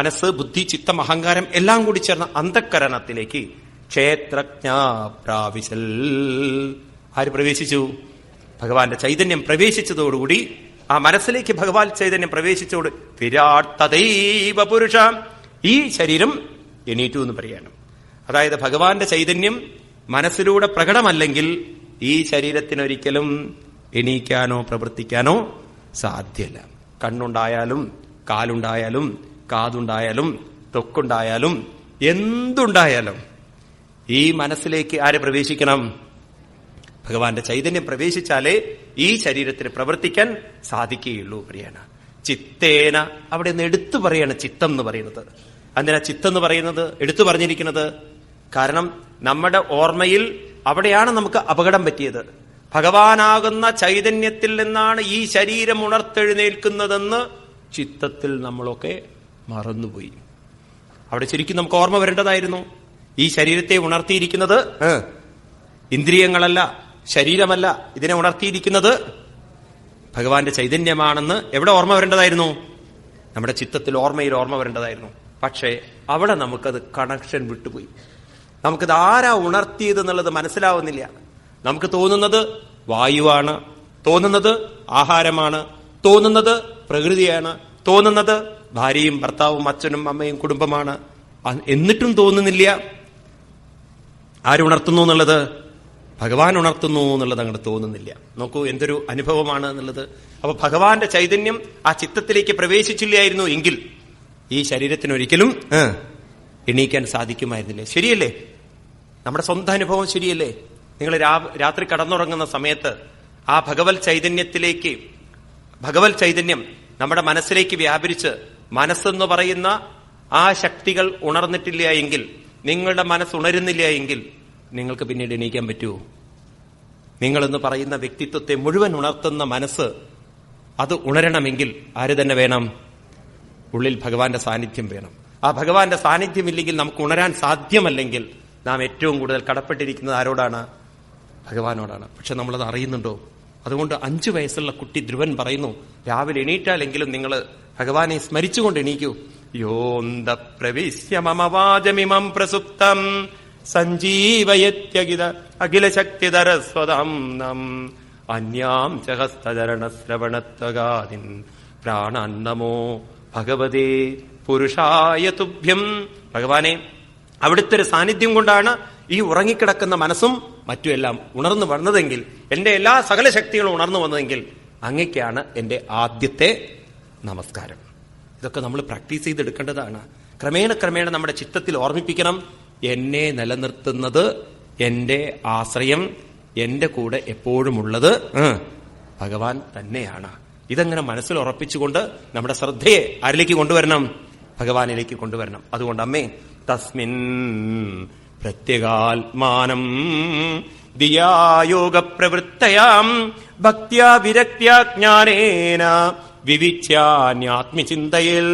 മനസ്സ് ബുദ്ധി ചിത്തം അഹങ്കാരം എല്ലാം കൂടി ചേർന്ന അന്ധക്കരണത്തിലേക്ക് ക്ഷേത്രജ്ഞ പ്രാവിശൽ. ആര് പ്രവേശിച്ചു? ഭഗവാന്റെ ചൈതന്യം പ്രവേശിച്ചതോടുകൂടി ആ മനസ്സിലേക്ക് ഭഗവാൻ ചൈതന്യം പ്രവേശിച്ചോട് വിരാട് തദൈവ പുരുഷ. ഈ ശരീരം എണീറ്റു എന്ന് പറയണം. അതായത് ഭഗവാന്റെ ചൈതന്യം മനസ്സിലൂടെ പ്രകടമല്ലെങ്കിൽ ഈ ശരീരത്തിനൊരിക്കലും എണീക്കാനോ പ്രവർത്തിക്കാനോ സാധ്യല്ല. കണ്ണുണ്ടായാലും കാലുണ്ടായാലും കാതുണ്ടായാലും തൊക്കുണ്ടായാലും എന്തുണ്ടായാലും ഈ മനസ്സിലേക്ക് ആരെ പ്രവേശിക്കണം? ഭഗവാന്റെ ചൈതന്യം പ്രവേശിച്ചാലേ ഈ ശരീരത്തിന് പ്രവർത്തിക്കാൻ സാധിക്കുകയുള്ളൂ പ്രിയാണ് ചിത്തേന അവിടെ നിന്ന് എടുത്തു പറയാണ് ചിത്തം എന്ന് പറയുന്നത്. അതിനാ ചിത്തം എന്ന് പറയുന്നത്? എടുത്തു പറഞ്ഞിരിക്കുന്നത്. കാരണം നമ്മുടെ ഓർമ്മയിൽ അവിടെയാണ് നമുക്ക് അപകടം പറ്റിയത്. ഭഗവാനാകുന്ന ചൈതന്യത്തിൽ നിന്നാണ് ഈ ശരീരം ഉണർത്തെഴുന്നേൽക്കുന്നതെന്ന് ചിത്തത്തിൽ നമ്മളൊക്കെ മറന്നുപോയി. അവിടെ ശരിക്കും നമുക്ക് ഓർമ്മ വരേണ്ടതായിരുന്നു. ഈ ശരീരത്തെ ഉണർത്തിയിരിക്കുന്നത് ഇന്ദ്രിയങ്ങളല്ല ശരീരമല്ല ഇതിനെ ഉണർത്തിയിരിക്കുന്നത് ഭഗവാന്റെ ചൈതന്യമാണെന്ന് എവിടെ ഓർമ്മ വരേണ്ടതായിരുന്നു? നമ്മുടെ ചിത്തത്തിൽ ഓർമ്മയിൽ ഓർമ്മ വരേണ്ടതായിരുന്നു. പക്ഷേ അവിടെ നമുക്കത് കണക്ഷൻ വിട്ടുപോയി. നമുക്കത് ആരാ ഉണർത്തിയത് എന്നുള്ളത് മനസ്സിലാവുന്നില്ല. നമുക്ക് തോന്നുന്നത് വായുവാണ് തോന്നുന്നത് ആഹാരമാണ് തോന്നുന്നത് പ്രകൃതിയാണ് തോന്നുന്നത് ഭാര്യയും ഭർത്താവും അച്ഛനും അമ്മയും കുടുംബമാണ്. എന്നിട്ടും തോന്നുന്നില്ല ആരുണർത്തുന്നു എന്നുള്ളത്? ഭഗവാൻ ഉണർത്തുന്നു എന്നുള്ളത് അങ്ങോട്ട് തോന്നുന്നില്ല. നോക്കൂ എന്തൊരു അനുഭവമാണ് എന്നുള്ളത്. അപ്പൊ ഭഗവാന്റെ ചൈതന്യം ആ ചിത്തത്തിലേക്ക് പ്രവേശിച്ചില്ലായിരുന്നു എങ്കിൽ ഈ ശരീരത്തിന് ഒരിക്കലും എണീക്കാൻ സാധിക്കുമായിരുന്നില്ലേ. ശരിയല്ലേ? നമ്മുടെ സ്വന്തം അനുഭവം ശരിയല്ലേ? നിങ്ങൾ രാത്രി കടന്നുറങ്ങുന്ന സമയത്ത് ആ ഭഗവത് ചൈതന്യത്തിലേക്ക് ഭഗവത് ചൈതന്യം നമ്മുടെ മനസ്സിലേക്ക് വ്യാപരിച്ച് മനസ്സെന്ന് പറയുന്ന ആ ശക്തികൾ ഉണർന്നിട്ടില്ല എങ്കിൽ നിങ്ങളുടെ മനസ്സ് ഉണരുന്നില്ല എങ്കിൽ നിങ്ങൾക്ക് പിന്നീട് എണീക്കാൻ പറ്റുമോ? നിങ്ങളെന്ന് പറയുന്ന വ്യക്തിത്വത്തെ മുഴുവൻ ഉണർത്തുന്ന മനസ്സ് അത് ഉണരണമെങ്കിൽ ആര് തന്നെ വേണം? ഉള്ളിൽ ഭഗവാന്റെ സാന്നിധ്യം വേണം. ആ ഭഗവാന്റെ സാന്നിധ്യമില്ലെങ്കിൽ നമുക്ക് ഉണരാൻ സാധ്യമല്ലെങ്കിൽ നാം ഏറ്റവും കൂടുതൽ കടപ്പെട്ടിരിക്കുന്നത് ആരോടാണ്? ഭഗവാനോടാണ്. പക്ഷെ നമ്മളത് അറിയുന്നുണ്ടോ? അതുകൊണ്ട് അഞ്ചു വയസ്സുള്ള കുട്ടി ധ്രുവൻ പറയുന്നു രാവിലെ എണീറ്റാലെങ്കിലും നിങ്ങൾ ഭഗവാനെ സ്മരിച്ചുകൊണ്ട് എണീക്കൂ. യോന്ത പ്രവിശ്യ മമവാചമിമം പ്രസുപ്തം. സഞ്ജീവയത്യകിത അഖില ശക്തിധരസ്വതം നം അന്യാം ച പ്രാണന്നമോ ഭഗവതേ പുരുഷായ തുഭ്യം. ഭഗവാനെ അവിടുത്തെ ഒരു സാന്നിധ്യം കൊണ്ടാണ് ഈ ഉറങ്ങിക്കിടക്കുന്ന മനസ്സും മറ്റുമെല്ലാം ഉണർന്നു വന്നതെങ്കിൽ എന്റെ എല്ലാ സകല ശക്തികളും ഉണർന്നു വന്നതെങ്കിൽ അങ്ങയ്ക്കാണ് എന്റെ ആദ്യത്തെ നമസ്കാരം. ഇതൊക്കെ നമ്മൾ പ്രാക്ടീസ് ചെയ്തെടുക്കേണ്ടതാണ്. ക്രമേണ ക്രമേണ നമ്മുടെ ചിത്തത്തിൽ ഓർമ്മിപ്പിക്കണം. എന്നെ നിലനിർത്തുന്നത് എന്റെ ആശ്രയം എന്റെ കൂടെ എപ്പോഴും ഉള്ളത് ഭഗവാൻ തന്നെയാണ്. ഇതങ്ങനെ മനസ്സിൽ ഉറപ്പിച്ചുകൊണ്ട് നമ്മുടെ ശ്രദ്ധയെ ആരിലേക്ക് കൊണ്ടുവരണം? ഭഗവാനിലേക്ക് കൊണ്ടുവരണം. അതുകൊണ്ട് അമ്മേ തസ്മിൻ പ്രത്യേകാത്മാനം ദിയായോഗ പ്രവൃത്തയാം ഭക്തിയാ വിരക്തിയാ ജ്ഞാനേന വിവിച്യാന്യാത്മചിന്തയിൽ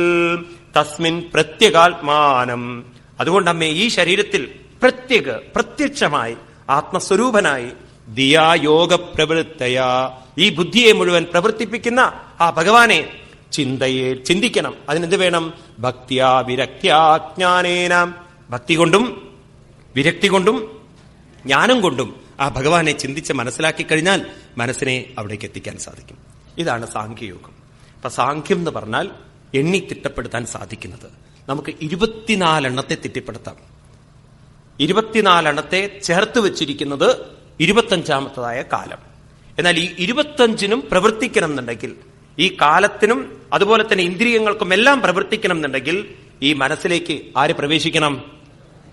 തസ്മിൻ പ്രത്യേകാത്മാനം അതുകൊണ്ട് അമ്മേ ഈ ശരീരത്തിൽ പ്രത്യേക പ്രത്യക്ഷമായി ആത്മസ്വരൂപനായി ദിയായോഗ പ്രവൃത്തയാ ഈ ബുദ്ധിയെ മുഴുവൻ പ്രവർത്തിപ്പിക്കുന്ന ആ ഭഗവാനെ ചിന്തയെ ചിന്തിക്കണം. അതിനെന്ത് വേണം? ഭക്തിയാ വിരക്തിയാജ്ഞാനേന ഭക്തി കൊണ്ടും വിരക്തി കൊണ്ടും ജ്ഞാനം കൊണ്ടും ആ ഭഗവാനെ ചിന്തിച്ച് മനസ്സിലാക്കി കഴിഞ്ഞാൽ മനസ്സിനെ അവിടേക്ക് എത്തിക്കാൻ സാധിക്കും. ഇതാണ് സാഖ്യയോഗം. അപ്പൊ സാഖ്യം എന്ന് പറഞ്ഞാൽ എണ്ണി തിട്ടപ്പെടുത്താൻ സാധിക്കുന്നത്. നമുക്ക് ഇരുപത്തിനാലെണ്ണത്തെ തിട്ടപ്പെടുത്താം. ഇരുപത്തിനാലെണ്ണത്തെ ചേർത്ത് വെച്ചിരിക്കുന്നത് ഇരുപത്തഞ്ചാമത്തതായ കാലം. എന്നാൽ ഈ ഇരുപത്തഞ്ചിനും പ്രവർത്തിക്കണം എന്നുണ്ടെങ്കിൽ ഈ കാലത്തിനും അതുപോലെ തന്നെ ഇന്ദ്രിയങ്ങൾക്കും എല്ലാം പ്രവർത്തിക്കണം എന്നുണ്ടെങ്കിൽ ഈ മനസ്സിലേക്ക് ആര് പ്രവേശിക്കണം?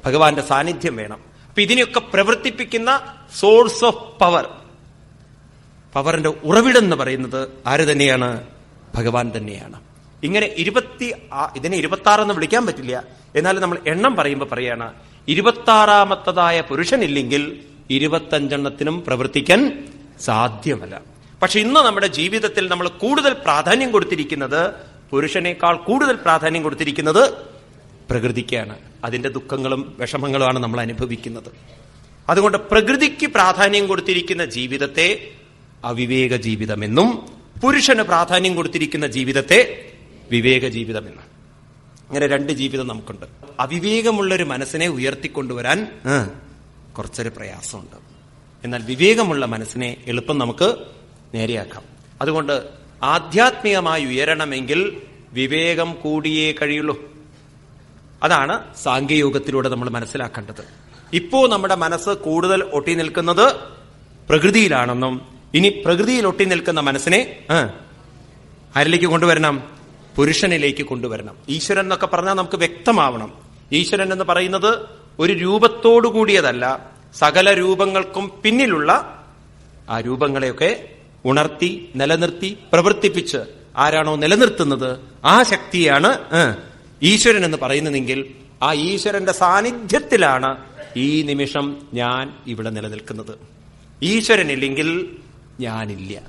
ഭഗവാന്റെ സാന്നിധ്യം വേണം. അപ്പൊ ഇതിനെയൊക്കെ പ്രവർത്തിപ്പിക്കുന്ന സോഴ്സ് ഓഫ് പവർ പവറിന്റെ ഉറവിടം എന്ന് പറയുന്നത് ആര് തന്നെയാണ്? ഭഗവാൻ തന്നെയാണ്. ഇങ്ങനെ ഇരുപത്തി ഇതിനെ ഇരുപത്തി എന്ന് വിളിക്കാൻ പറ്റില്ല. എന്നാൽ നമ്മൾ എണ്ണം പറയുമ്പോൾ പറയാണ് ഇരുപത്താറാമത്തതായ പുരുഷനില്ലെങ്കിൽ ഇരുപത്തഞ്ചെണ്ണത്തിനും പ്രവർത്തിക്കാൻ സാധ്യമല്ല. പക്ഷെ ഇന്ന് നമ്മുടെ ജീവിതത്തിൽ നമ്മൾ കൂടുതൽ പ്രാധാന്യം കൊടുത്തിരിക്കുന്നത് പുരുഷനേക്കാൾ കൂടുതൽ പ്രാധാന്യം കൊടുത്തിരിക്കുന്നത് പ്രകൃതിക്കാണ്. അതിന്റെ ദുഃഖങ്ങളും വിഷമങ്ങളുമാണ് നമ്മൾ അനുഭവിക്കുന്നത്. അതുകൊണ്ട് പ്രകൃതിക്ക് പ്രാധാന്യം കൊടുത്തിരിക്കുന്ന ജീവിതത്തെ അവിവേക ജീവിതമെന്നും പുരുഷന് പ്രാധാന്യം കൊടുത്തിരിക്കുന്ന ജീവിതത്തെ വിവേക ജീവിതം എന്ന് അങ്ങനെ രണ്ട് ജീവിതം നമുക്കുണ്ട്. അവിവേകമുള്ള ഒരു മനസ്സിനെ ഉയർത്തിക്കൊണ്ടുവരാൻ കുറച്ചൊരു പ്രയാസമുണ്ട്. എന്നാൽ വിവേകമുള്ള മനസ്സിനെ എളുപ്പം നമുക്ക് നേരെയാക്കാം. അതുകൊണ്ട് ആധ്യാത്മികമായി ഉയരണമെങ്കിൽ വിവേകം കൂടിയേ കഴിയുള്ളൂ. അതാണ് സാങ്കേയോഗത്തിലൂടെ നമ്മൾ മനസ്സിലാക്കേണ്ടത്. ഇപ്പോ നമ്മുടെ മനസ്സ് കൂടുതൽ ഒട്ടി നിൽക്കുന്നത് പ്രകൃതിയിലാണെന്നും ഇനി പ്രകൃതിയിൽ ഒട്ടി നിൽക്കുന്ന മനസ്സിനെ ആരിലേക്ക് കൊണ്ടുവരണം? പുരുഷനിലേക്ക് കൊണ്ടുവരണം. ഈശ്വരൻ എന്നൊക്കെ പറഞ്ഞാൽ നമുക്ക് വ്യക്തമാവണം. ഈശ്വരൻ എന്ന് പറയുന്നത് ഒരു രൂപത്തോടു കൂടിയതല്ല സകല രൂപങ്ങൾക്കും പിന്നിലുള്ള ആ രൂപങ്ങളെയൊക്കെ ഉണർത്തി നിലനിർത്തി പ്രവർത്തിപ്പിച്ച് ആരാണോ നിലനിർത്തുന്നത് ആ ശക്തിയാണ് ഈശ്വരൻ എന്ന് പറയുന്നതെങ്കിൽ ആ ഈശ്വരന്റെ സാന്നിധ്യത്തിലാണ് ഈ നിമിഷം ഞാൻ ഇവിടെ നിലനിൽക്കുന്നത്. ഈശ്വരനില്ലെങ്കിൽ ഞാനില്ല.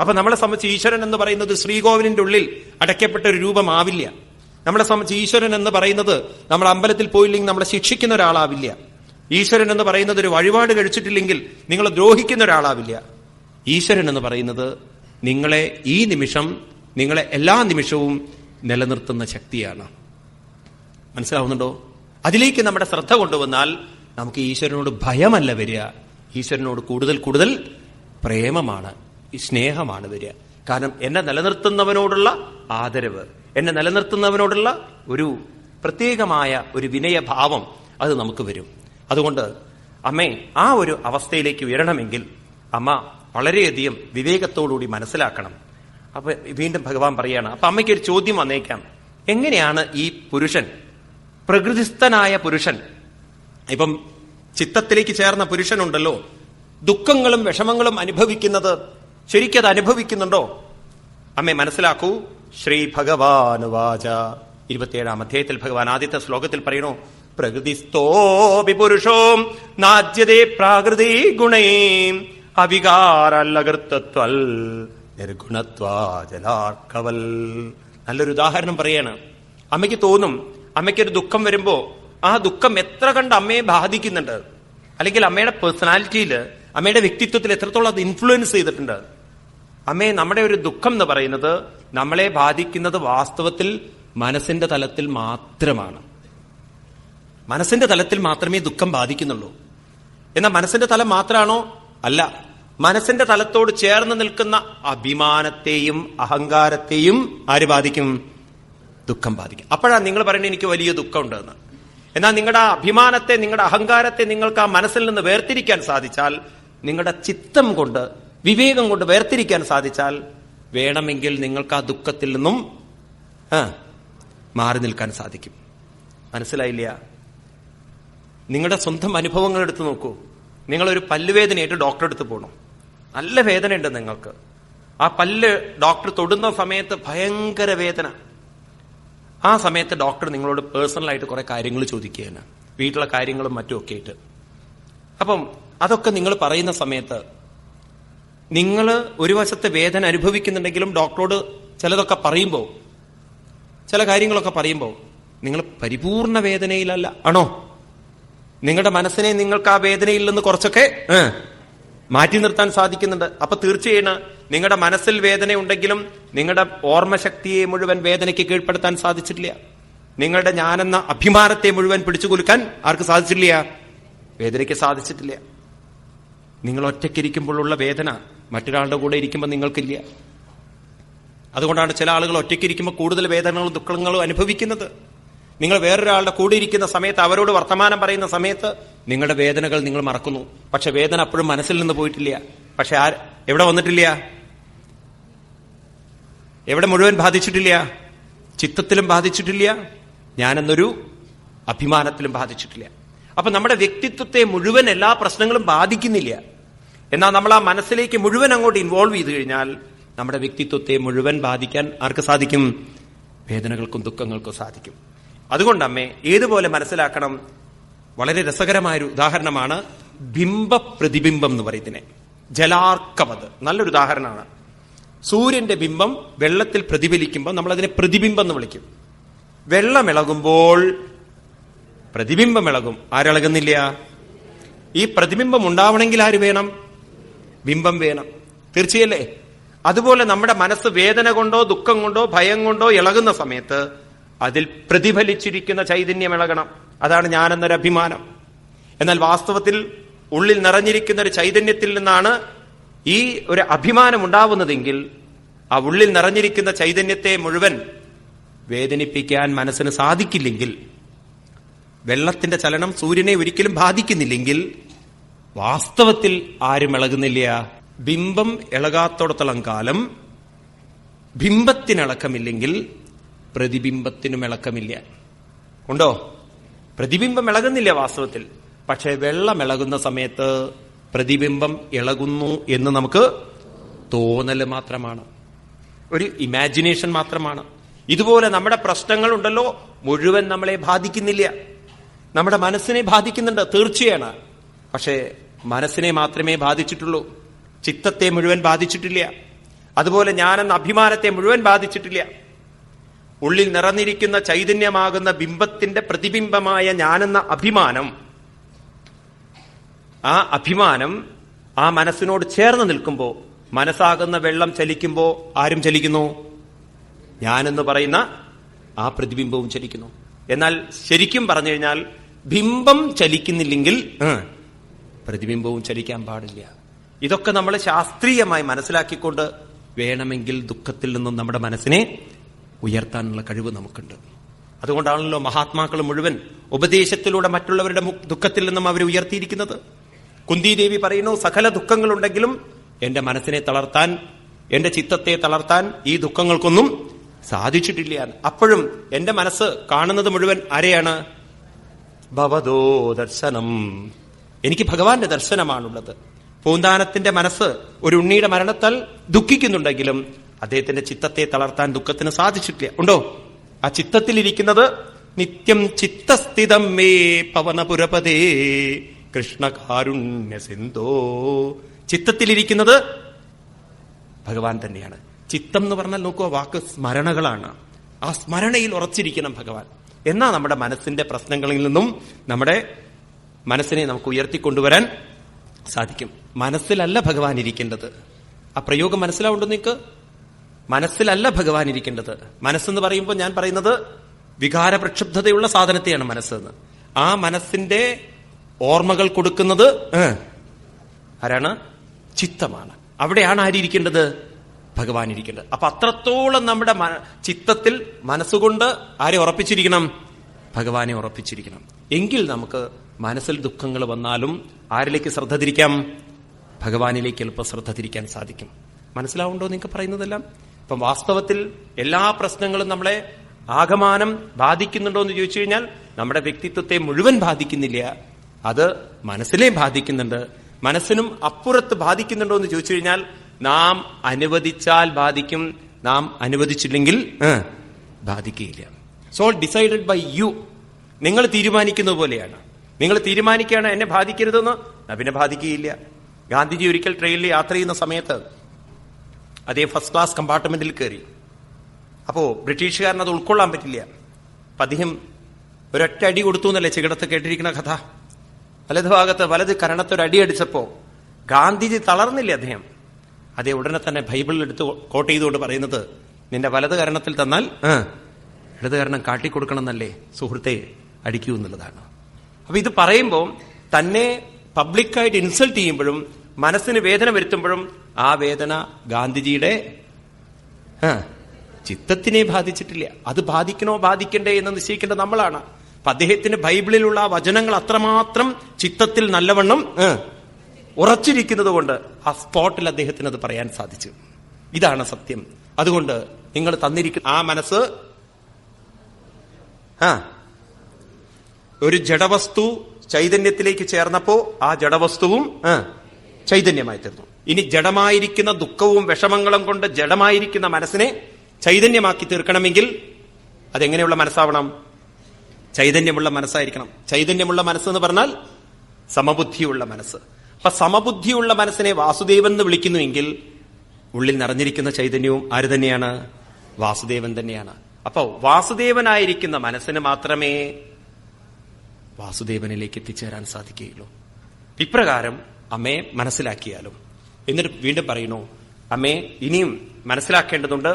അപ്പൊ നമ്മളെ സംബന്ധിച്ച് ഈശ്വരൻ എന്ന് പറയുന്നത് ശ്രീകോവിലിന്റെ ഉള്ളിൽ അടയ്ക്കപ്പെട്ട ഒരു രൂപമാവില്ല. നമ്മളെ സംബന്ധിച്ച് ഈശ്വരൻ എന്ന് പറയുന്നത് നമ്മൾ അമ്പലത്തിൽ പോയില്ലെങ്കിൽ നമ്മളെ ശിക്ഷിക്കുന്ന ഒരാളാവില്ല. ഈശ്വരൻ എന്ന് പറയുന്നത് ഒരു വഴിപാട് കഴിച്ചിട്ടില്ലെങ്കിൽ നിങ്ങളെ ദ്രോഹിക്കുന്ന ഒരാളാവില്ല. ഈശ്വരൻ എന്ന് പറയുന്നത് നിങ്ങളെ ഈ നിമിഷം നിങ്ങളെ എല്ലാ നിമിഷവും നിലനിർത്തുന്ന ശക്തിയാണ്. മനസ്സിലാവുന്നുണ്ടോ? അതിലേക്ക് നമ്മുടെ ശ്രദ്ധ കൊണ്ടുവന്നാൽ നമുക്ക് ഈശ്വരനോട് ഭയമല്ല വരിക. ഈശ്വരനോട് കൂടുതൽ കൂടുതൽ പ്രേമമാണ് ഈ സ്നേഹമാണ് വരിക. കാരണം എന്നെ നിലനിർത്തുന്നവനോടുള്ള ആദരവ് എന്നെ നിലനിർത്തുന്നവനോടുള്ള ഒരു പ്രത്യേകമായ ഒരു വിനയഭാവം അത് നമുക്ക് വരും. അതുകൊണ്ട് അമ്മേ ആ ഒരു അവസ്ഥയിലേക്ക് ഉയരണമെങ്കിൽ അമ്മ വളരെയധികം വിവേകത്തോടുകൂടി മനസ്സിലാക്കണം. അപ്പൊ വീണ്ടും ഭഗവാൻ പറയാണ് അപ്പൊ അമ്മയ്ക്ക് ഒരു ചോദ്യം വന്നേക്കാം. എങ്ങനെയാണ് ഈ പുരുഷൻ പ്രകൃതിസ്ഥനായ പുരുഷൻ ഇപ്പം ചിത്തത്തിലേക്ക് ചേർന്ന പുരുഷനുണ്ടല്ലോ ദുഃഖങ്ങളും വിഷമങ്ങളും അനുഭവിക്കുന്നത് ശരിക്കത് അനുഭവിക്കുന്നുണ്ടോ? അമ്മേ മനസ്സിലാക്കൂ. ശ്രീ ഭഗവാനുവാച വാച. ഇരുപത്തിയേഴാം അധ്യായത്തിൽ ഭഗവാൻ ആദ്യത്തെ ശ്ലോകത്തിൽ പറയണു പ്രകൃതിസ്ഥോപി പുരുഷോ നാജ്യതേ പ്രാകൃതി ഗുണേ അവികാരല്ലകൃത്തത്വൽ നിർഗുണത്വാജലാർക്കവൽ നല്ലൊരു ഉദാഹരണം പറയാണ്. അമ്മയ്ക്ക് തോന്നും അമ്മയ്ക്കൊരു ദുഃഖം വരുമ്പോ ആ ദുഃഖം എത്ര കണ്ട് അമ്മയെ ബാധിക്കുന്നുണ്ട്? അല്ലെങ്കിൽ അമ്മയുടെ പേഴ്സണാലിറ്റിയിൽ അമ്മയുടെ വ്യക്തിത്വത്തിൽ എത്രത്തോളം അത് ഇൻഫ്ലുവൻസ് ചെയ്തിട്ടുണ്ട്. അമ്മേ നമ്മുടെ ഒരു ദുഃഖം എന്ന് പറയുന്നത് നമ്മളെ ബാധിക്കുന്നത് വാസ്തവത്തിൽ മനസ്സിന്റെ തലത്തിൽ മാത്രമാണ്. മനസ്സിന്റെ തലത്തിൽ മാത്രമേ ദുഃഖം ബാധിക്കുന്നുള്ളൂ. എന്നാൽ മനസ്സിന്റെ തലം മാത്രമാണോ? അല്ല. മനസ്സിന്റെ തലത്തോട് ചേർന്ന് നിൽക്കുന്ന അഭിമാനത്തെയും അഹങ്കാരത്തെയും ആര് ബാധിക്കും? ദുഃഖം ബാധിക്കും. അപ്പോഴാണ് നിങ്ങൾ പറയുന്നത് എനിക്ക് വലിയ ദുഃഖമുണ്ടെന്ന്. എന്നാൽ നിങ്ങളുടെ അഭിമാനത്തെ നിങ്ങളുടെ അഹങ്കാരത്തെ നിങ്ങൾക്ക് ആ മനസ്സിൽ നിന്ന് വേർതിരിക്കാൻ സാധിച്ചാൽ നിങ്ങളുടെ ചിത്തം കൊണ്ട് വിവേകം കൊണ്ട് വേർതിരിക്കാൻ സാധിച്ചാൽ വേണമെങ്കിൽ നിങ്ങൾക്ക് ആ ദുഃഖത്തിൽ നിന്നും മാറി നിൽക്കാൻ സാധിക്കും. മനസ്സിലായില്ല? നിങ്ങളുടെ സ്വന്തം അനുഭവങ്ങൾ എടുത്ത് നോക്കൂ. നിങ്ങളൊരു പല്ലുവേദനയായിട്ട് ഡോക്ടറെ അടുത്ത് പോകണം നല്ല വേദനയുണ്ട് നിങ്ങൾക്ക്. ആ പല്ല് ഡോക്ടർ തൊടുന്ന സമയത്ത് ഭയങ്കര വേദന. ആ സമയത്ത് ഡോക്ടർ നിങ്ങളോട് പേഴ്സണലായിട്ട് കുറെ കാര്യങ്ങൾ ചോദിക്കുകയാണ്. വീട്ടിലെ കാര്യങ്ങളും മറ്റും ഒക്കെ ആയിട്ട്. അപ്പം അതൊക്കെ നിങ്ങൾ പറയുന്ന സമയത്ത് നിങ്ങൾ ഒരു വശത്തെ വേദന അനുഭവിക്കുന്നുണ്ടെങ്കിലും ഡോക്ടറോട് ചിലതൊക്കെ പറയുമ്പോൾ ചില കാര്യങ്ങളൊക്കെ പറയുമ്പോൾ നിങ്ങൾ പരിപൂർണ വേദനയിലല്ല. ആണോ? നിങ്ങളുടെ മനസ്സിനെ നിങ്ങൾക്ക് ആ വേദനയിൽ നിന്ന് കുറച്ചൊക്കെ മാറ്റി നിർത്താൻ സാധിക്കുന്നുണ്ട്. അപ്പൊ തീർച്ചയായും നിങ്ങളുടെ മനസ്സിൽ വേദന ഉണ്ടെങ്കിലും നിങ്ങളുടെ ഓർമ്മശക്തിയെ മുഴുവൻ വേദനയ്ക്ക് കീഴ്പ്പെടുത്താൻ സാധിച്ചിട്ടില്ല. നിങ്ങളുടെ ഞാനെന്ന അഭിമാനത്തെ മുഴുവൻ പിടിച്ചു കൊടുക്കാൻ ആർക്ക് സാധിച്ചിട്ടില്ല? വേദനയ്ക്ക് സാധിച്ചിട്ടില്ല. നിങ്ങൾ ഒറ്റയ്ക്കിരിക്കുമ്പോഴുള്ള വേദന മറ്റൊരാളുടെ കൂടെ ഇരിക്കുമ്പോൾ നിങ്ങൾക്കില്ല. അതുകൊണ്ടാണ് ചില ആളുകൾ ഒറ്റയ്ക്കിരിക്കുമ്പോൾ കൂടുതൽ വേദനകളും ദുഃഖങ്ങളും അനുഭവിക്കുന്നത്. നിങ്ങൾ വേറൊരാളുടെ കൂടെ ഇരിക്കുന്ന സമയത്ത് അവരോട് വർത്തമാനം പറയുന്ന സമയത്ത് നിങ്ങളുടെ വേദനകൾ നിങ്ങൾ മറക്കുന്നു. പക്ഷെ വേദന അപ്പോഴും മനസ്സിൽ നിന്ന് പോയിട്ടില്ല. പക്ഷെ ആ എവിടെ വന്നിട്ടില്ല? എവിടെ മുഴുവൻ ബാധിച്ചിട്ടില്ല? ചിത്തത്തിലും ബാധിച്ചിട്ടില്ല. ഞാനെന്നൊരു അഭിമാനത്തിലും ബാധിച്ചിട്ടില്ല. അപ്പൊ നമ്മുടെ വ്യക്തിത്വത്തെ മുഴുവൻ എല്ലാ പ്രശ്നങ്ങളും ബാധിക്കുന്നില്ല. എന്നാൽ നമ്മൾ ആ മനസ്സിലേക്ക് മുഴുവൻ അങ്ങോട്ട് ഇൻവോൾവ് ചെയ്ത് കഴിഞ്ഞാൽ നമ്മുടെ വ്യക്തിത്വത്തെ മുഴുവൻ ബാധിക്കാൻ ആർക്ക് സാധിക്കും? വേദനകൾക്കും ദുഃഖങ്ങൾക്കും സാധിക്കും. അതുകൊണ്ട് അമ്മേ ഏതുപോലെ മനസ്സിലാക്കണം? വളരെ രസകരമായൊരു ഉദാഹരണമാണ് ബിംബ പ്രതിബിംബം എന്ന് പറയുന്നതിനെ. ജലാർക്കമത് നല്ലൊരു ഉദാഹരണമാണ്. സൂര്യന്റെ ബിംബം വെള്ളത്തിൽ പ്രതിഫലിക്കുമ്പോൾ നമ്മൾ അതിനെ പ്രതിബിംബം എന്ന് വിളിക്കും. വെള്ളം ഇളകുമ്പോൾ പ്രതിബിംബം ഇളകും ആരിളകുന്നില്ല? ഈ പ്രതിബിംബം ഉണ്ടാവണമെങ്കിൽ ആര് വേണം? ബിംബം വേണം. തീർച്ചയല്ലേ? അതുപോലെ നമ്മുടെ മനസ്സ് വേദന കൊണ്ടോ ദുഃഖം കൊണ്ടോ ഭയം കൊണ്ടോ ഇളകുന്ന സമയത്ത് അതിൽ പ്രതിഫലിച്ചിരിക്കുന്ന ചൈതന്യം ഇളകണം അതാണ് ഞാനെന്നൊരു അഭിമാനം. എന്നാൽ വാസ്തവത്തിൽ ഉള്ളിൽ നിറഞ്ഞിരിക്കുന്ന ഒരു ചൈതന്യത്തിൽ നിന്നാണ് ഈ ഒരു അഭിമാനം ഉണ്ടാവുന്നതെങ്കിൽ ആ ഉള്ളിൽ നിറഞ്ഞിരിക്കുന്ന ചൈതന്യത്തെ മുഴുവൻ വേദനിപ്പിക്കാൻ മനസ്സിന് സാധിക്കില്ലെങ്കിൽ വെള്ളത്തിന്റെ ചലനം സൂര്യനെ ഒരിക്കലും ബാധിക്കുന്നില്ലെങ്കിൽ വാസ്തവത്തിൽ ആരും ഇളകുന്നില്ല. ബിംബം ഇളകാത്തോടത്തോളം കാലം ബിംബത്തിനിളക്കമില്ലെങ്കിൽ പ്രതിബിംബത്തിനും ഇളക്കമില്ല. ഉണ്ടോ? പ്രതിബിംബം ഇളകുന്നില്ല വാസ്തവത്തിൽ. പക്ഷെ വെള്ളം ഇളകുന്ന സമയത്ത് പ്രതിബിംബം ഇളകുന്നു എന്ന് നമുക്ക് തോന്നൽ മാത്രമാണ്. ഒരു ഇമാജിനേഷൻ മാത്രമാണ്. ഇതുപോലെ നമ്മുടെ പ്രശ്നങ്ങൾ ഉണ്ടല്ലോ മുഴുവൻ നമ്മളെ ബാധിക്കുന്നില്ല. നമ്മുടെ മനസ്സിനെ ബാധിക്കുന്നുണ്ട് തീർച്ചയാണ്. പക്ഷേ മനസ്സിനെ മാത്രമേ ബാധിച്ചിട്ടുള്ളൂ. ചിത്തത്തെ മുഴുവൻ ബാധിച്ചിട്ടില്ല. അതുപോലെ ഞാനെന്ന അഭിമാനത്തെ മുഴുവൻ ബാധിച്ചിട്ടില്ല. ഉള്ളിൽ നിറഞ്ഞിരിക്കുന്ന ചൈതന്യമാകുന്ന ബിംബത്തിന്റെ പ്രതിബിംബമായ ഞാനെന്ന അഭിമാനം ആ അഭിമാനം ആ മനസ്സിനോട് ചേർന്ന് നിൽക്കുമ്പോൾ മനസ്സാകുന്ന വെള്ളം ചലിക്കുമ്പോൾ ആരും ചലിക്കുന്നു? ഞാനെന്ന് പറയുന്ന ആ പ്രതിബിംബവും ചലിക്കുന്നു. എന്നാൽ ശരിക്കും പറഞ്ഞു കഴിഞ്ഞാൽ ബിംബം ചലിക്കുന്നില്ലെങ്കിൽ പ്രതിബിംബവും ചലിക്കാൻ പാടില്ല. ഇതൊക്കെ നമ്മൾ ശാസ്ത്രീയമായി മനസ്സിലാക്കിക്കൊണ്ട് വേണമെങ്കിൽ ദുഃഖത്തിൽ നിന്നും നമ്മുടെ മനസ്സിനെ ഉയർത്താനുള്ള കഴിവ് നമുക്കുണ്ട്. അതുകൊണ്ടാണല്ലോ മഹാത്മാക്കൾ മുഴുവൻ ഉപദേശത്തിലൂടെ മറ്റുള്ളവരുടെ ദുഃഖത്തിൽ നിന്നും അവരെ ഉയർത്തിയിരിക്കുന്നത്. കുന്തിദേവി പറയുന്നു സകല ദുഃഖങ്ങളുണ്ടെങ്കിലും എന്റെ മനസ്സിനെ തളർത്താൻ എന്റെ ചിത്തത്തെ തളർത്താൻ ഈ ദുഃഖങ്ങൾക്കൊന്നും സാധിച്ചിട്ടില്ല അപ്പോഴും എന്റെ മനസ്സ് കാണുന്നത് മുഴുവൻ ആരെയാണ്? ഭവതോ ദർശനം. എനിക്ക് ഭഗവാന്റെ ദർശനമാണുള്ളത്. പൂന്താനത്തിന്റെ മനസ്സ് ഒരു ഉണ്ണിയുടെ മരണത്താൽ ദുഃഖിക്കുന്നുണ്ടെങ്കിലും അദ്ദേഹത്തിന്റെ ചിത്തത്തെ തളർത്താൻ ദുഃഖത്തിന് സാധിച്ചിട്ടില്ല. ഉണ്ടോ? ആ ചിത്തത്തിലിരിക്കുന്നത് നിത്യം ചിത്തസ്ഥിതം മേ പവനപുരപതേ കൃഷ്ണകാരുണ്യ സിന്ധോ ചിത്തത്തിലിരിക്കുന്നത് ഭഗവാൻ തന്നെയാണ്. ചിത്തം എന്ന് പറഞ്ഞാൽ നോക്കുക വാക്ക് സ്മരണകളാണ്. ആ സ്മരണയിൽ ഉറച്ചിരിക്കണം ഭഗവാൻ. എന്നാ നമ്മുടെ മനസ്സിന്റെ പ്രശ്നങ്ങളിൽ നിന്നും നമ്മുടെ മനസ്സിനെ നമുക്ക് ഉയർത്തിക്കൊണ്ടുവരാൻ സാധിക്കും. മനസ്സിലല്ല ഭഗവാൻ ഇരിക്കേണ്ടത്. ആ പ്രയോഗം മനസ്സിലാവുണ്ടോ നിങ്ങൾക്ക് മനസ്സിലല്ല ഭഗവാൻ ഇരിക്കേണ്ടത്. മനസ്സെന്ന് പറയുമ്പോൾ ഞാൻ പറയുന്നത് വികാര പ്രക്ഷുബ്ധതയുള്ള സാധനത്തെയാണ് മനസ്സെന്ന്. ആ മനസ്സിന്റെ ഓർമ്മകൾ കൊടുക്കുന്നത് ആരാണ്? ചിത്തമാണ്. അവിടെയാണ് ആരിയിരിക്കേണ്ടത് ഭഗവാൻ ഇരിക്കുന്നത് അപ്പൊ അത്രത്തോളം നമ്മുടെ ചിത്തത്തിൽ മനസ്സുകൊണ്ട് ആരെ ഉറപ്പിച്ചിരിക്കണം? ഭഗവാനെ ഉറപ്പിച്ചിരിക്കണം. എങ്കിൽ നമുക്ക് മനസ്സിൽ ദുഃഖങ്ങൾ വന്നാലും ആരിലേക്ക് ശ്രദ്ധ തിരിക്കാം? ഭഗവാനിലേക്ക് എളുപ്പം ശ്രദ്ധ തിരിക്കാൻ സാധിക്കും. മനസ്സിലാവുണ്ടോ നിങ്ങൾക്ക് പറയുന്നതെല്ലാം? ഇപ്പം വാസ്തവത്തിൽ എല്ലാ പ്രശ്നങ്ങളും നമ്മളെ ആകമാനം ബാധിക്കുന്നുണ്ടോ എന്ന് ചോദിച്ചു കഴിഞ്ഞാൽ നമ്മുടെ വ്യക്തിത്വത്തെ മുഴുവൻ ബാധിക്കുന്നില്ല. അത് മനസ്സിനെ ബാധിക്കുന്നുണ്ട്. മനസ്സിനും അപ്പുറത്ത് ബാധിക്കുന്നുണ്ടോ എന്ന് ചോദിച്ചു കഴിഞ്ഞാൽ നാം അനുവദിച്ചാൽ ബാധിക്കും നാം അനുവദിച്ചില്ലെങ്കിൽ ബാധിക്കുകയില്ല. സോൾ ഡിസൈഡഡ് ബൈ യു നിങ്ങൾ തീരുമാനിക്കുന്നത് പോലെയാണ്. നിങ്ങൾ തീരുമാനിക്കുകയാണ് എന്നെ ബാധിക്കരുതെന്ന്? പിന്നെ ബാധിക്കുകയില്ല. ഗാന്ധിജി ഒരിക്കൽ ട്രെയിനിൽ യാത്ര ചെയ്യുന്ന സമയത്ത് അതേ ഫസ്റ്റ് ക്ലാസ് കമ്പാർട്ട്മെന്റിൽ കയറി. അപ്പോ ബ്രിട്ടീഷുകാരൻ അത് ഉൾക്കൊള്ളാൻ പറ്റില്ല. അപ്പൊ അദ്ദേഹം ഒരൊറ്റ അടി കൊടുത്തു എന്നല്ലേ ചികിടത്ത് കേട്ടിരിക്കുന്ന കഥ? വലത് ഭാഗത്ത് വലത് അടി അടിച്ചപ്പോ ഗാന്ധിജി തളർന്നില്ല അദ്ദേഹം? അതേ ഉടനെ തന്നെ ബൈബിളിൽ എടുത്ത് കോട്ട് ചെയ്തുകൊണ്ട് പറയുന്നത് നിന്റെ വലത് കരണത്തിൽ തന്നാൽ ഇടത് കരണം കാട്ടിക്കൊടുക്കണം എന്നല്ലേ സുഹൃത്തെ അടിക്കൂ എന്നുള്ളതാണ്. അപ്പൊ ഇത് പറയുമ്പോൾ തന്നെ പബ്ലിക്കായിട്ട് ഇൻസൾട്ട് ചെയ്യുമ്പോഴും മനസ്സിന് വേദന വരുത്തുമ്പോഴും ആ വേദന ഗാന്ധിജിയുടെ ചിത്തത്തിനെ ബാധിച്ചിട്ടില്ല. അത് ബാധിക്കണോ ബാധിക്കണ്ടേ എന്ന് നിശ്ചയിക്കേണ്ടത് നമ്മളാണ്. അപ്പൊ അദ്ദേഹത്തിന്റെ ബൈബിളിലുള്ള വചനങ്ങൾ അത്രമാത്രം ചിത്തത്തിൽ നല്ലവണ്ണം ഉറച്ചിരിക്കുന്നത് കൊണ്ട് ആ സ്പോട്ടിൽ അദ്ദേഹത്തിന് അത് പറയാൻ സാധിച്ചു. ഇതാണ് സത്യം. അതുകൊണ്ട് നിങ്ങൾ തന്നിരിക്കുന്ന ആ മനസ്സ് ആ ഒരു ജഡവസ്തു ചൈതന്യത്തിലേക്ക് ചേർന്നപ്പോ ആ ജഡവസ്തുവും ചൈതന്യമായി തീർന്നു. ഇനി ജഡമായിരിക്കുന്ന ദുഃഖവും വിഷമങ്ങളും കൊണ്ട് ജഡമായിരിക്കുന്ന മനസ്സിനെ ചൈതന്യമാക്കി തീർക്കണമെങ്കിൽ അതെങ്ങനെയുള്ള മനസ്സാവണം? ചൈതന്യമുള്ള മനസ്സായിരിക്കണം. ചൈതന്യമുള്ള മനസ്സെന്ന് പറഞ്ഞാൽ സമബുദ്ധിയുള്ള മനസ്സ്. അപ്പൊ സമബുദ്ധിയുള്ള മനസ്സിനെ വാസുദേവൻ എന്ന് വിളിക്കുന്നുവെങ്കിൽ ഉള്ളിൽ നിറഞ്ഞിരിക്കുന്ന ചൈതന്യവും ആര് തന്നെയാണ്? വാസുദേവൻ തന്നെയാണ്. അപ്പൊ വാസുദേവനായിരിക്കുന്ന മനസ്സിന് മാത്രമേ വാസുദേവനിലേക്ക് എത്തിച്ചേരാൻ സാധിക്കുകയുള്ളൂ. ഇപ്രകാരം അമ്മയെ മനസ്സിലാക്കിയാലും. എന്നിട്ട് വീണ്ടും പറയുന്നു അമ്മേ ഇനിയും മനസ്സിലാക്കേണ്ടതുണ്ട്.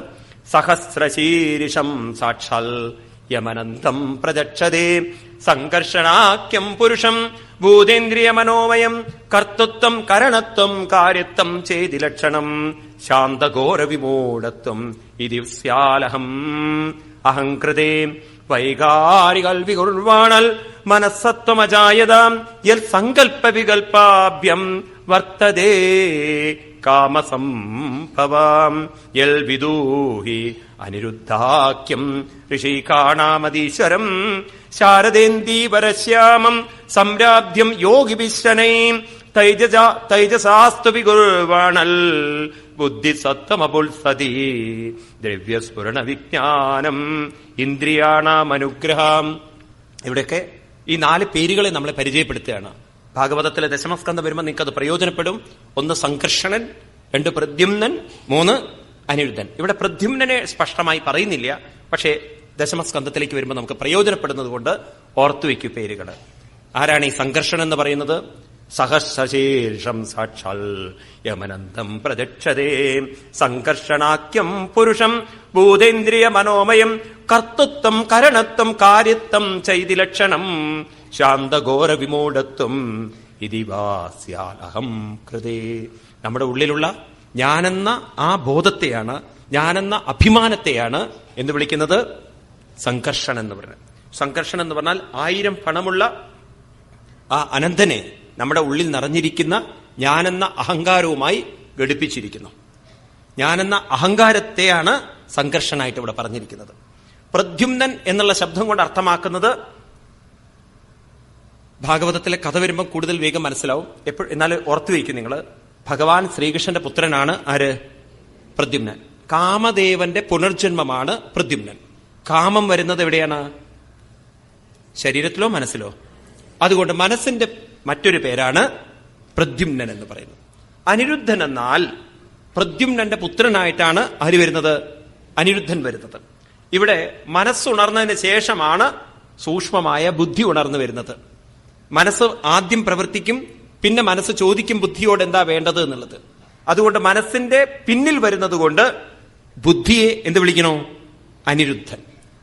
സഹസ്രശീരിഷം സാക്ഷാൽ യമനന്തം പ്രദക്ഷതേ സംഘർഷണാക്യം പുരുഷം ഭൂതേന്ദ്രിയ മനോമയം കർത്തൃത്വം കരണത്വം കാര്യത്വം ചേതി ലക്ഷണം ശാന്തഘോര വിമൂടത്വം ഇതി സ്യാലഹം. അഹംകൃതേ വൈകാരികൾ വികുർവാണൽ മനസ്സത്വമജായതാം യൽ സങ്കൽപ്പ വികൽപ്പാഭ്യം വർത്തതേ കാമസംഭവാം. യൽ വിദൂഹി അനിരുദ്ധാക്യം ഋഷികാണാമതീശ്വരം ശാരദേന്ദീപരശ്യാമം സംരാബ്ധ്യം യോഗിഭിശനൈം തൈജസ തൈജസാസ്തു വികുർവാണൽ സതി ദ്രവ്യസ്ഫുരണ വിജ്ഞാനം ഇന്ദ്രിയാണാമനുഗ്രഹം. ഇവിടെയൊക്കെ ഈ നാല് പേരുകളെ നമ്മളെ പരിചയപ്പെടുത്തുകയാണ്. ഭാഗവതത്തിലെ ദശമസ്കന്ധം വരുമ്പോൾ നിങ്ങൾക്ക് അത് പ്രയോജനപ്പെടും. ഒന്ന് സംഘർഷണൻ രണ്ട് പ്രദ്യുമ്നൻ മൂന്ന് അനിരുദ്ധൻ. ഇവിടെ പ്രദ്യുമ്നെ സ്പഷ്ടമായി പറയുന്നില്ല. പക്ഷേ ദശമസ്കന്ധത്തിലേക്ക് വരുമ്പോൾ നമുക്ക് പ്രയോജനപ്പെടുന്നത് കൊണ്ട് ഓർത്തുവെക്കു പേരുകൾ. ആരാണ് ഈ സംഘർഷൻ എന്ന് പറയുന്നത്? സഹശീർഷം സാക്ഷാൽ യമനന്തം പ്രദക്ഷതേ സംഘർഷണാക്യം പുരുഷം ഭൂതേന്ദ്രിയ മനോമയം കർത്തൃത്വം കരണത്വം കാര്യത്വം ചൈതിലക്ഷണം ശാന്തഘോര വിമൂഢത്വം ഇതിവാസ്യാലഹം കൃതേ. നമ്മുടെ ഉള്ളിലുള്ള ഞാനെന്ന ആ ബോധത്തെയാണ് ഞാനെന്ന അഭിമാനത്തെയാണ് എന്ന് വിളിക്കുന്നത് സംഘർഷണം എന്ന് പറയുന്നത് സംഘർഷണം എന്ന് പറഞ്ഞാൽ ആയിരം പണമുള്ള ആ അനന്തനെ നമ്മുടെ ഉള്ളിൽ നിറഞ്ഞിരിക്കുന്ന ഞാനെന്ന അഹങ്കാരവുമായി ഘടിപ്പിച്ചിരിക്കുന്നു. ഞാനെന്ന അഹങ്കാരത്തെയാണ് സംഘർഷനായിട്ട് ഇവിടെ പറഞ്ഞിരിക്കുന്നത്. പ്രദ്യുമ്നൻ എന്നുള്ള ശബ്ദം കൊണ്ട് അർത്ഥമാക്കുന്നത് ഭാഗവതത്തിലെ കഥ വരുമ്പോൾ കൂടുതൽ വേഗം മനസ്സിലാവും. എപ്പോഴും എന്നാൽ ഓർത്തു വയ്ക്കും നിങ്ങൾ ഭഗവാൻ ശ്രീകൃഷ്ണന്റെ പുത്രനാണ് ആര്? പ്രദ്യുമ്നൻ. കാമദേവന്റെ പുനർജന്മമാണ് പ്രദ്യുമ്നൻ. കാമം വരുന്നത് എവിടെയാണ്? ശരീരത്തിലോ മനസ്സിലോ? അതുകൊണ്ട് മനസ്സിന്റെ മറ്റൊരു പേരാണ് പ്രദ്യുമ്നൻ എന്ന് പറയുന്നത്. അനിരുദ്ധൻ എന്നാൽ പ്രദ്യുമ്നന്റെ പുത്രനായിട്ടാണ് ആര് വരുന്നത്? അനിരുദ്ധൻ വരുന്നത്. ഇവിടെ മനസ്സുണർന്നതിന് ശേഷമാണ് സൂക്ഷ്മമായ ബുദ്ധി ഉണർന്നു വരുന്നത്. മനസ്സ് ആദ്യം പ്രവർത്തിക്കും പിന്നെ മനസ്സ് ചോദിക്കും ബുദ്ധിയോട് എന്താ വേണ്ടത് എന്നുള്ളത്. അതുകൊണ്ട് മനസ്സിന്റെ പിന്നിൽ വരുന്നത് കൊണ്ട് ബുദ്ധിയെ എന്ത് വിളിക്കണോ അനിരുദ്ധൻ.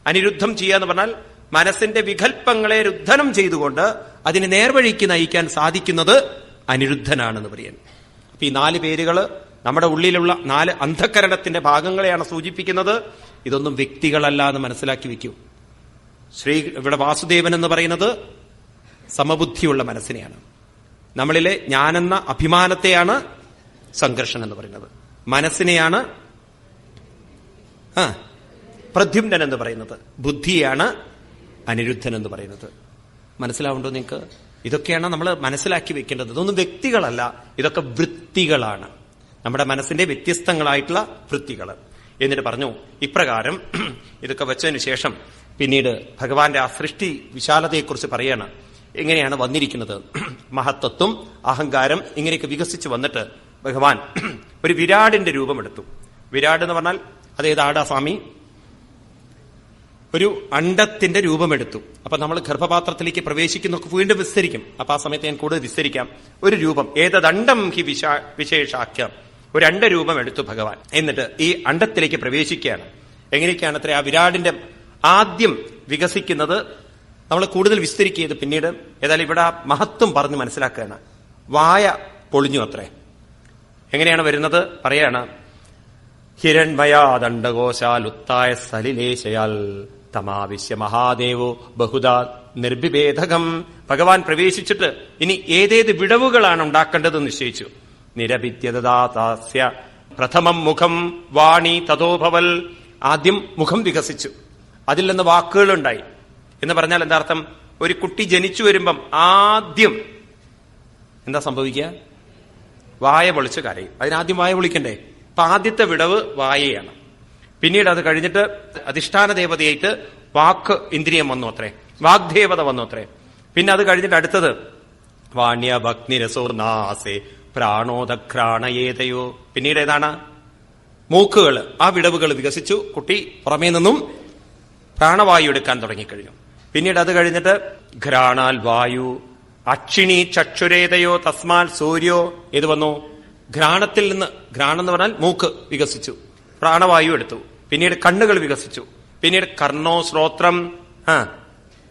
അനിരുദ്ധം ചെയ്യാന്ന് പറഞ്ഞാൽ മനസ്സിന്റെ വികല്പങ്ങളെ രുദ്ധനം ചെയ്തുകൊണ്ട് അതിനെ നേർവഴിക്ക് നയിക്കാൻ സാധിക്കുന്നത് അനിരുദ്ധനാണെന്ന് പറയാൻ. അപ്പൊ ഈ നാല് പേരുകൾ നമ്മുടെ ഉള്ളിലുള്ള നാല് അന്ധകരണത്തിന്റെ ഭാഗങ്ങളെയാണ് സൂചിപ്പിക്കുന്നത്. ഇതൊന്നും വ്യക്തികളല്ല എന്ന് മനസ്സിലാക്കി വെക്കൂ ശ്രീ ഇവിടെ വാസുദേവൻ എന്ന് പറയുന്നത് സമബുദ്ധിയുള്ള മനസ്സിനെയാണ്. നമ്മളിലെ ഞാനെന്ന അഭിമാനത്തെയാണ് സംഘർഷം എന്ന് പറയുന്നത്. മനസ്സിനെയാണ് ആ പ്രദ്യുമ്നൻ എന്ന് പറയുന്നത്. ബുദ്ധിയാണ് അനിരുദ്ധൻ എന്ന് പറയുന്നത്. മനസ്സിലാവുണ്ടോ നിങ്ങൾക്ക്? ഇതൊക്കെയാണ് നമ്മൾ മനസ്സിലാക്കി വെക്കേണ്ടത്. ഇതൊന്നും വ്യക്തികളല്ല. ഇതൊക്കെ വൃത്തികളാണ്. നമ്മുടെ മനസ്സിന്റെ വ്യത്യസ്തങ്ങളായിട്ടുള്ള വൃത്തികൾ. എന്നിട്ട് പറഞ്ഞു ഇപ്രകാരം ഇതൊക്കെ വെച്ചതിന് ശേഷം പിന്നീട് ഭഗവാന്റെ ആ സൃഷ്ടി വിശാലതയെക്കുറിച്ച് പറയാണ്. എങ്ങനെയാണ് വന്നിരിക്കുന്നത്? മഹത്വത്വം അഹങ്കാരം ഇങ്ങനെയൊക്കെ വികസിച്ച് വന്നിട്ട് ഭഗവാൻ ഒരു വിരാടിന്റെ രൂപമെടുത്തു വിരാട് എന്ന് പറഞ്ഞാൽ അതേതാടാ സ്വാമി? ഒരു അണ്ടത്തിന്റെ രൂപമെടുത്തു അപ്പൊ നമ്മൾ ഗർഭപാത്രത്തിലേക്ക് പ്രവേശിക്കുന്നൊക്കെ വീണ്ടും വിസ്തരിക്കും. അപ്പൊ ആ സമയത്ത് ഞാൻ കൂടുതൽ വിസ്തരിക്കാം. ഒരു രൂപം ഏതദണ്ഡം ഹി വിശാ വിശേഷാഖ്യം. ഒരു അണ്ട രൂപം എടുത്തു ഭഗവാൻ. എന്നിട്ട് ഈ അണ്ടത്തിലേക്ക് പ്രവേശിക്കുകയാണ്. എങ്ങനെയൊക്കെയാണ് അത്ര ആ വിരാടിന്റെ ആദ്യം വികസിക്കുന്നത്? നമ്മൾ കൂടുതൽ വിസ്തരിക്കുകയത് പിന്നീട് ഏതായാലും ഇവിടെ മഹത്വം പറഞ്ഞ് മനസ്സിലാക്കുകയാണ്. വായ പൊളിഞ്ഞു അത്രേ. എങ്ങനെയാണ് വരുന്നത്? പറയാണ് ഹിരൺമയാദണ്ഡകോശാലുത്തായ സലിലേശയാൽ തമാവിശ്യ മഹാദേവോ ബഹുദാ നിർവിഭേദകം ഭഗവാൻ പ്രവേശിച്ചിട്ട് ഇനി ഏതേത് വിടവുകളാണ് ഉണ്ടാക്കേണ്ടത് നിശ്ചയിച്ചു. നിരവിദ്യതാസ്യ പ്രഥമം മുഖം വാണി തതോഭവൽ. ആദ്യം മുഖം വികസിച്ചു. അതിൽ നിന്ന് വാക്കുകളുണ്ടായി. എന്ന് പറഞ്ഞാൽ എന്താ അർത്ഥം? ഒരു കുട്ടി ജനിച്ചു വരുമ്പം ആദ്യം എന്താ സംഭവിക്കുക? വായ പൊളിച്ച് കരയും. അതിനാദ്യം വായ പൊളിക്കണ്ടേ? അപ്പൊ ആദ്യത്തെ വിടവ് വായയാണ്. പിന്നീട് അത് കഴിഞ്ഞിട്ട് അധിഷ്ഠാന ദേവതയായിട്ട് വാക്ക് ഇന്ദ്രിയം വന്നു അത്രേ. വാഗ്ദേവത വന്നു അത്രേ. പിന്നെ അത് കഴിഞ്ഞിട്ട് അടുത്തത് വാണ്യ ഭഗ്നിരസോർനാസേ പ്രാണോദഘ്രാണയേതയോ. പിന്നീട് ഏതാണ്? മൂക്കുകൾ ആ വിടവുകൾ വികസിച്ചു. കുട്ടി പുറമേ നിന്നും പ്രാണവായു എടുക്കാൻ തുടങ്ങിക്കഴിഞ്ഞു. പിന്നീട് അത് കഴിഞ്ഞിട്ട് ഘ്രാണാൽ വായു അക്ഷിണി ചക്ഷുരേതയോ തസ്മാൽ സൂര്യോ ഏത് വന്നു? ഘ്രാണത്തിൽ നിന്ന് ഘ്രാണം എന്ന് പറഞ്ഞാൽ മൂക്ക് വികസിച്ചു പ്രാണവായു എടുത്തു പിന്നീട് കണ്ണുകൾ വികസിച്ചു പിന്നീട് കർണോ ശ്രോത്രം ആ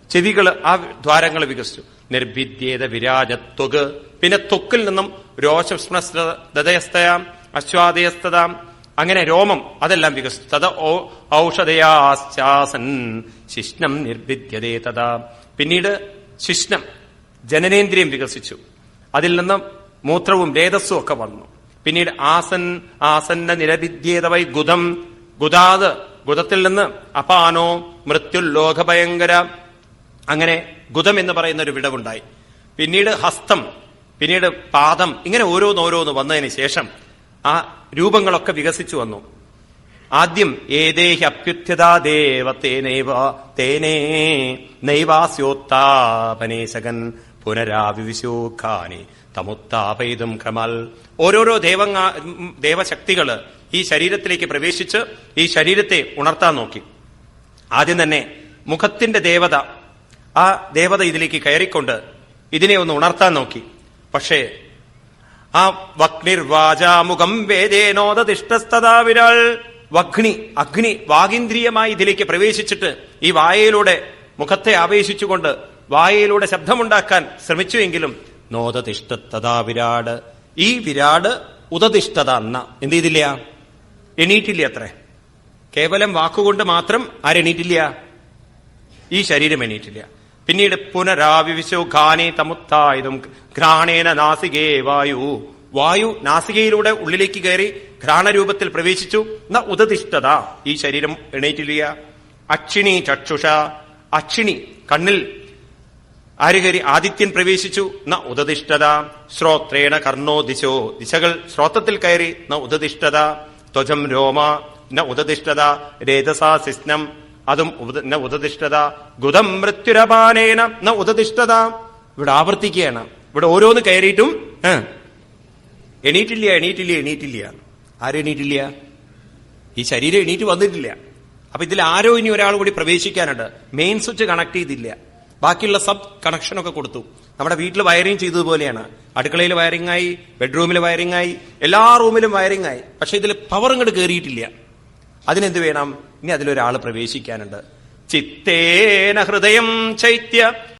ചെവികൾ ആ ദ്വാരങ്ങൾ വികസിച്ചു. നിർഭിദ്യേത വിരാജത്വക് പിന്നെ ത്വക്കിൽ നിന്നും രോഷസ്മസ്തയസ്തയാം അശ്വാദയസ്തതാം അങ്ങനെ രോമം അതെല്ലാം വികസിച്ചു. തത് ഔഷധയാശ്ചാസൻ. ശിഷ്ണം നിർഭിദ്യതേ തഥാ. പിന്നീട് ശിഷ്ണം ജനനേന്ദ്രിയം വികസിച്ചു. അതിൽ നിന്ന് മൂത്രവും രേതസ്സും ഒക്കെ വന്നു. പിന്നീട് ആസൻ ആസന്ന നിരഭിദ്യേതവൈ ഗുദം ഗുദാത് ഗുദത്തിൽ നിന്ന് അപാനോ മൃത്യു ലോകഭയങ്കര അങ്ങനെ ഗുദം എന്ന് പറയുന്ന ഒരു വിടവുണ്ടായി. പിന്നീട് ഹസ്തം പിന്നീട് പാദം ഇങ്ങനെ ഓരോന്നോരോന്ന് വന്നതിന് ശേഷം ആ രൂപങ്ങളൊക്കെ വികസിച്ചു വന്നു. ആദ്യം ഏതേഹി നൈവ തേനേ നൈവാസ്യോത്താപനേശകൻ പുനരാവിവിശോഖാനി തമുത്താപയിതും ക്രമൽ ഓരോരോ ദേവങ്ങ ദേവശക്തികൾ ഈ ശരീരത്തിലേക്ക് പ്രവേശിച്ച് ഈ ശരീരത്തെ ഉണർത്താൻ നോക്കി. ആദ്യം തന്നെ മുഖത്തിന്റെ ദേവത ആ ദേവത ഇതിലേക്ക് കയറിക്കൊണ്ട് ഇതിനെ ഒന്ന് ഉണർത്താൻ നോക്കി. പക്ഷേ ആ വഗ്നിർവാചാമുഖം വേദേനോദിഷ്ടസ്തതാ വിരാൾ വഗ്നി അഗ്നി വാഗീന്ദ്രിയമായി ഇതിലേക്ക് പ്രവേശിച്ചിട്ട് ഈ വായയിലൂടെ മുഖത്തെ ആവേശിച്ചുകൊണ്ട് വായയിലൂടെ ശബ്ദമുണ്ടാക്കാൻ ശ്രമിച്ചുവെങ്കിലും നോദതിഷ്ഠത്തതാ വിരാട്. ഈ വിരാട് ഉദതിഷ്ഠത അന്ന എന്ത് ചെയ്തില്ല? എണീറ്റില്ല അത്രേ. കേവലം വാക്കുകൊണ്ട് മാത്രം ആരെണീറ്റില്ല? ഈ ശരീരം എണീറ്റില്ല. പിന്നീട് പുനരാവിശോ ഖാനേ തമുത്തായതും ഘ്രാണേന നാസികേ വായു. വായു നാസികയിലൂടെ ഉള്ളിലേക്ക് കയറി ഘ്രാണരൂപത്തിൽ പ്രവേശിച്ചു. ന ഉദതിഷ്ഠത. ഈ ശരീരം എണീറ്റില്ല അക്ഷിണി ചക്ഷുഷ. അക്ഷിണി കണ്ണിൽ ആരുകരി ആദിത്യൻ പ്രവേശിച്ചു. ന ഉദതിഷ്ഠത. ശ്രോത്രേണ കർണോ ദിശോ. ദിശകൾ ശ്രോത്രത്തിൽ കയറി. ന ഉദതിഷ്ഠത. ത്വജം രോമ. ന ഉദതിഷ്ഠത. രേതസാ സിസ്നം. അതും ന ഉദതിഷ്ഠത. ഗുദം മൃത്യുരപാനേന. ന ഉദതിഷ്ഠത. ഇവിടെ ആവർത്തിക്കുകയാണ്. ഇവിടെ ഓരോന്ന് കയറിയിട്ടും എണീറ്റില്ല എണീറ്റില്ല എണീറ്റില്ല. ആരും എണീറ്റില്ല? ഈ ശരീരം എണീറ്റ് വന്നിട്ടില്ല. അപ്പൊ ഇതിൽ ആരോ ഇനി ഒരാൾ കൂടി പ്രവേശിക്കാനുണ്ട്. മെയിൻ സ്വിച്ച് കണക്ട് ചെയ്തില്ല. ബാക്കിയുള്ള സബ് കണക്ഷനൊക്കെ കൊടുത്തു. നമ്മുടെ വീട്ടിൽ വയറിംഗ് ചെയ്തതുപോലെയാണ് അടുക്കളയിൽ വയറിംഗ് ആയി ബെഡ്റൂമിൽ വയറിംഗ് ആയി എല്ലാ റൂമിലും വയറിംഗ് ആയി. പക്ഷെ ഇതിൽ പവർ ഇങ്ങോട്ട് കയറിയിട്ടില്ല അതിനെന്ത് വേണം? ഇനി അതിലൊരാൾ പ്രവേശിക്കാനുണ്ട്. ചിത്തേന ഹൃദയം ചൈത്യ